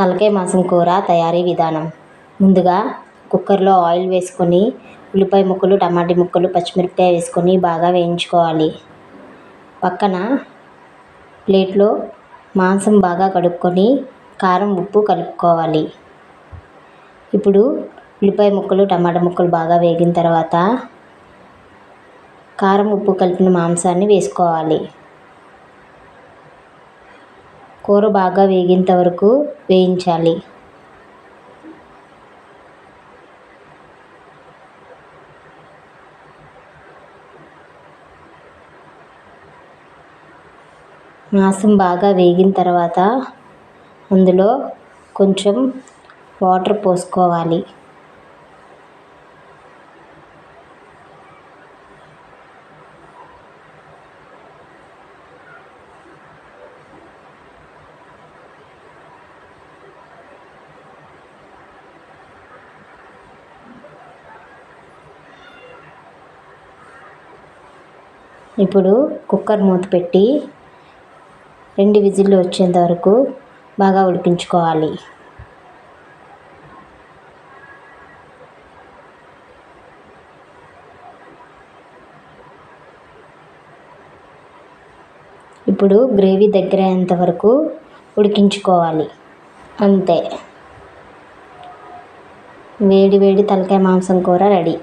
తలకాయ మాంసం కూర తయారీ విధానం. ముందుగా కుక్కర్లో ఆయిల్ వేసుకొని ఉల్లిపాయ ముక్కలు టమాటా ముక్కలు పచ్చిమిరపకాయ వేసుకొని బాగా వేయించుకోవాలి. పక్కన ప్లేట్లో మాంసం బాగా కడుక్కొని కారం ఉప్పు కలుపుకోవాలి. ఇప్పుడు ఉల్లిపాయ ముక్కలు టమాటా ముక్కలు బాగా వేగిన తర్వాత కారం ఉప్పు కలిపిన మాంసాన్ని వేసుకోవాలి. కూర బాగా వేగేంత వరకు వేయించాలి. మాంసం బాగా వేగిన తర్వాత అందులో కొంచెం వాటర్ పోసుకోవాలి. ఇప్పుడు కుక్కర్ మూత పెట్టి రెండు విజిల్లు వచ్చేంత వరకు బాగా ఉడికించుకోవాలి. ఇప్పుడు గ్రేవీ దగ్గర అయ్యేంత వరకు ఉడికించుకోవాలి. అంతే. వేడి వేడి తలకాయ మాంసం కూర రెడీ.